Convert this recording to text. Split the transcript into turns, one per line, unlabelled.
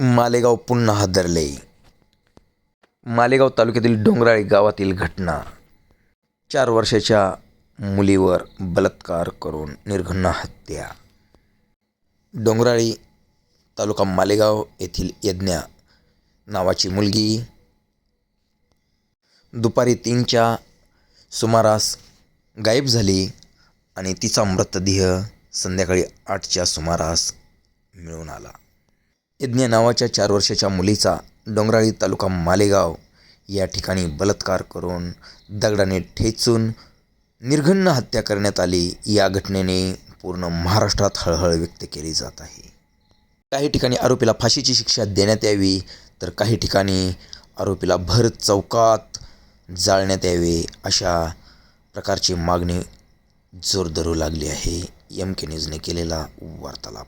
मालेगाव पुन्हा हादरले. मालेगाव तालुक्यातील डोंगराळी गावातील घटना. चार वर्षाच्या मुलीवर बलात्कार करून निर्घृण हत्या. डोंगराळी तालुका मालेगाव येथील यज्ञा नावाची मुलगी. दुपारी तीनच्या सुमारास गायब झाली आणि तिचा मृतदेह संध्याकाळी आठच्या सुमारास मिळून आला. यज्ञ नावाच्या चार वर्षाच्या मुलीचा डोंगराळी तालुका मालेगाव या ठिकाणी बलात्कार करून दगडाने ठेचून निर्घृण हत्या करण्यात आली. या घटनेने पूर्ण महाराष्ट्रात हळहळ व्यक्त केली जात आहे. काही ठिकाणी आरोपीला फाशीची शिक्षा देण्यात यावी तर काही ठिकाणी आरोपीला भर चौकात जाळण्यात यावे अशा प्रकारची मागणी जोर धरू लागली आहे. एम के न्यूजने केलेला वार्तालाप.